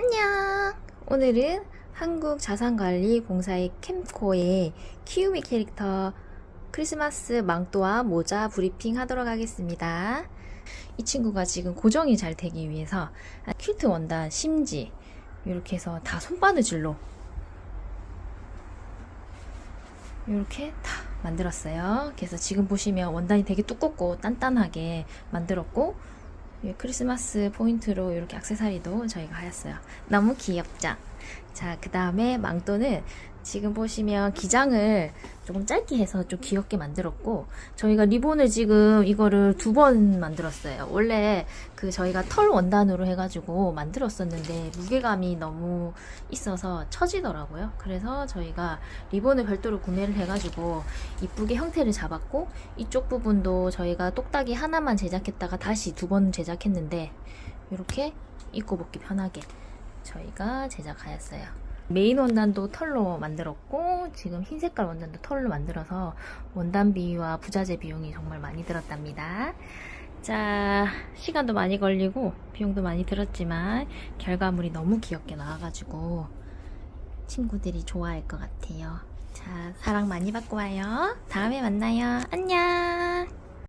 안녕! 오늘은 한국자산관리공사의 캠코의 키우미 캐릭터 크리스마스 망토와 모자 브리핑 하도록 하겠습니다. 이 친구가 지금 고정이 잘 되기 위해서 퀼트 원단, 심지 이렇게 해서 다 손바느질로 이렇게 다 만들었어요. 그래서 지금 보시면 원단이 되게 두껍고 단단하게 만들었고 이 크리스마스 포인트로 이렇게 액세서리도 저희가 하였어요. 너무 귀엽죠? 자, 그 다음에 망토는 지금 보시면 기장을 조금 짧게 해서 좀 귀엽게 만들었고 저희가 리본을 지금 이거를 두 번 만들었어요. 원래 그 저희가 털 원단으로 해가지고 만들었었는데 무게감이 너무 있어서 처지더라고요. 그래서 저희가 리본을 별도로 구매를 해가지고 이쁘게 형태를 잡았고 이쪽 부분도 저희가 똑딱이 하나만 제작했다가 다시 두 번 제작했는데 이렇게 입고 벗기 편하게 저희가 제작하였어요. 메인 원단도 털로 만들었고 지금 흰 색깔 원단도 털로 만들어서 원단 비와 부자재 비용이 정말 많이 들었답니다. 자, 시간도 많이 걸리고 비용도 많이 들었지만 결과물이 너무 귀엽게 나와가지고 친구들이 좋아할 것 같아요. 자, 사랑 많이 받고 와요. 다음에 만나요. 안녕!